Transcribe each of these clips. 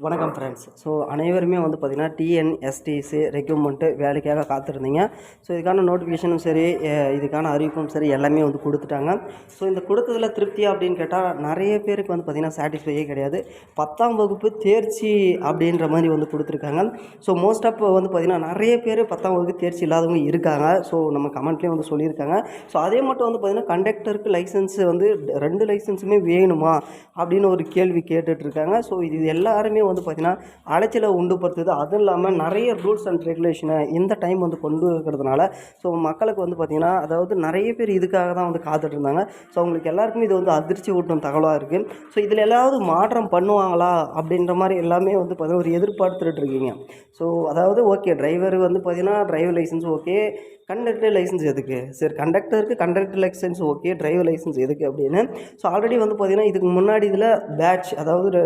வணக்கம் friends so அனைவருமே வந்து பார்த்திங்கன்னா டிஎன்எஸ்டிசி ரெக்யூப்மெண்ட்டு வேலைக்காக காத்திருந்தீங்க. ஸோ இதுக்கான நோட்டிஃபிகேஷனும் சரி இதுக்கான அறிவிப்பும் சரி எல்லாமே வந்து கொடுத்துட்டாங்க. ஸோ இந்த கொடுத்ததில் திருப்தியா அப்படின்னு கேட்டால் நிறைய பேருக்கு வந்து பார்த்திங்கன்னா சாட்டிஸ்ஃபையே கிடையாது. பத்தாம் வகுப்பு தேர்ச்சி அப்படின்ற மாதிரி வந்து கொடுத்துருக்காங்க. ஸோ மோஸ்ட் ஆஃப் வந்து பார்த்திங்கன்னா நிறைய பேர் பத்தாம் வகுப்பு தேர்ச்சி இல்லாதவங்க இருக்காங்க. ஸோ நம்ம கமெண்ட்லேயும் வந்து சொல்லியிருக்காங்க. ஸோ அதே மட்டும் வந்து பார்த்திங்கன்னா கண்டக்டருக்கு லைசன்ஸ் வந்து ரெண்டு லைசன்ஸுமே வேணுமா அப்படின்னு ஒரு கேள்வி கேட்டுட்ருக்காங்க ஸோ இது எல்லாருமே வந்து பார்த்திங்கன்னா அலைச்சலை உண்டுபடுத்துது அதுவும் இல்லாமல் நிறைய ரூல்ஸ் அண்ட் ரெகுலேஷனை இந்த டைம் வந்து கொண்டு இருக்கிறதுனால ஸோ மக்களுக்கு வந்து பார்த்திங்கன்னா அதாவது நிறைய பேர் இதுக்காக தான் வந்து காத்துட்டு இருந்தாங்க. ஸோ அவங்களுக்கு எல்லாருக்குமே இது வந்து அதிர்ச்சி ஊட்டும் தகவலாக இருக்குது ஸோ இதில் ஏதாவது மாற்றம் பண்ணுவாங்களா? அப்படின்ற மாதிரி எல்லாமே வந்து பார்த்திங்கன்னா ஒரு எதிர்பார்த்துட்டு இருக்கீங்க. ஸோ அதாவது ஓகே டிரைவர் வந்து பார்த்திங்கன்னா driver licence okay conductor licence எதுக்கு? சரி கண்டக்டருக்கு conductor licence okay driver licence எதுக்கு அப்படின்னு. ஸோ ஆல்ரெடி வந்து பார்த்திங்கன்னா இதுக்கு முன்னாடி இதில் பேட்ச் அதாவது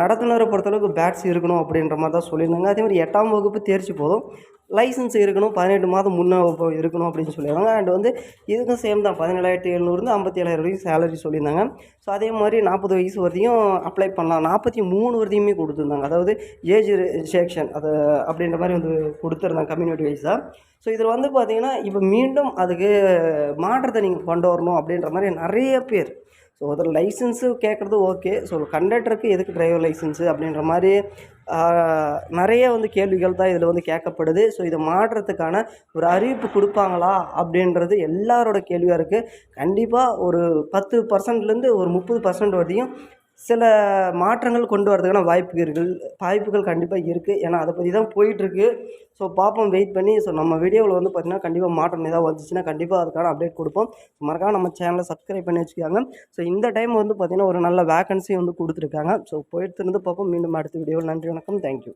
நடத்துனரை பொறுத்தளவுக்கு பேட்ச் இருக்கணும் அப்படின்ற மாதிரி தான் சொல்லியிருந்தாங்க. அதே மாதிரி எட்டாம் வகுப்பு தேர்ச்சி போதும். லைசன்ஸ் இருக்கணும் பதினெட்டு மாதம் முன்னே இருக்கணும் அப்படின்னு சொல்லிடுறாங்க அண்ட் வந்து இதுக்கும் சேம் தான். பதினேழாயிரத்தி எழுநூறுந்து ஐம்பத்தி ஏழாயிரம் வரைக்கும் சேலரி சொல்லியிருந்தாங்க. ஸோ அதே மாதிரி நாற்பது வயசு வரையும் அப்ளை பண்ணலாம். நாற்பத்தி மூணு வரையுமே கொடுத்துருந்தாங்க. அதாவது ஏஜ் ரிஸ்ட்ரிக்ஷன் அது அப்படின்ற மாதிரி வந்து கொடுத்துருந்தாங்க கம்யூனிட்டி வைஸாக ஸோ இதில் வந்து பார்த்தீங்கன்னா இப்போ மீண்டும் அதுக்கு மாற்றத்தை நீங்கள் கொண்டு வரணும் அப்படின்ற மாதிரி நிறைய பேர் ஸோ அதில் லைசன்ஸு கேட்குறது ஓகே ஸோ கண்டக்டருக்கு எதுக்கு டிரைவர் லைசன்ஸு அப்படின்ற மாதிரி நிறைய வந்து கேள்விகள் தான் இதில் வந்து கேட்கப்படுது. ஸோ இதை மாற்றுறதுக்கான ஒரு அறிவிப்பு கொடுப்பாங்களா அப்படின்றது எல்லாரோட கேள்வியாக இருக்குது கண்டிப்பாக ஒரு பத்து பர்சன்ட்லேருந்து ஒரு முப்பது பர்சன்ட் வரையும் சில மாற்றங்கள் கொண்டு வரதுக்கான வாய்ப்புகள் வாய்ப்புகள் கண்டிப்பாக இருக்குது ஏன்னா அதை பற்றி தான் போயிட்டுருக்கு. ஸோ பார்ப்போம் வெயிட் பண்ணி ஸோ நம்ம வீடியோவில் வந்து பார்த்திங்கன்னா கண்டிப்பாக மாற்றம் ஏதாவது வந்துச்சுன்னா கண்டிப்பாக அதுக்கான அப்டேட் கொடுப்போம். மறக்காம நம்ம சேனலை சப்ஸ்கிரைப் பண்ணி வச்சுக்காங்க. ஸோ இந்த டைம் வந்து பார்த்திங்கன்னா ஒரு நல்ல வேகன்சி வந்து கொடுத்துருக்காங்க. ஸோ போயிட்டு இருந்து பார்ப்போம் மீண்டும் அடுத்த வீடியோவில். நன்றி வணக்கம். தேங்க்யூ